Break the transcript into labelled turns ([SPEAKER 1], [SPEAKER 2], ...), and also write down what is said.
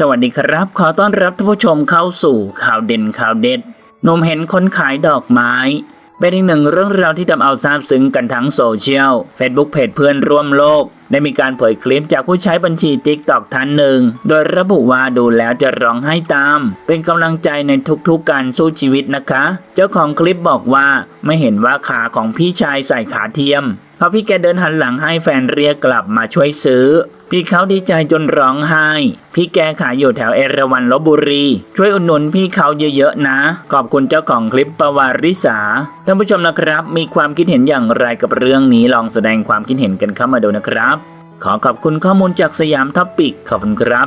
[SPEAKER 1] สวัสดีครับ ขอต้อนรับท่านผู้ชมเข้าสู่ข่าวเด่นข่าวเด็ดหนมเห็นคนขายดอกไม้ เป็นอีกหนึ่งเรื่องราวที่ทำเอาซาบซึ้งกันทั้งโซเชียล Facebook เพจเพื่อนร่วมโลก ได้มีการเผยคลิปจากผู้ใช้บัญชีติ๊กตอกท่านหนึ่ง โดยระบุว่าดูแล้วจะร้องไห้ตาม เป็นกำลังใจในทุกๆการสู้ชีวิตนะคะ เจ้าของคลิปบอกว่าไม่เห็นว่าขาของพี่ชายใส่ขาเทียม พอพี่แกเดินหันหลังให้แฟนเรียกกลับมาช่วยซื้อ พี่เขาดีใจจนร้องไห้ พี่แกขายอยู่แถวเอราวัณลบบุรี ช่วยอุดหนุนพี่เขาเยอะๆนะ ขอบคุณเจ้าของคลิปปวาริสา ท่านผู้ชมนะครับ มีความคิดเห็นอย่างไรกับเรื่องนี้ลองแสดงความคิดเห็นกันเข้ามาดูนะครับ ขอขอบคุณข้อมูลจากสยามท็อปปิกขอบคุณครับ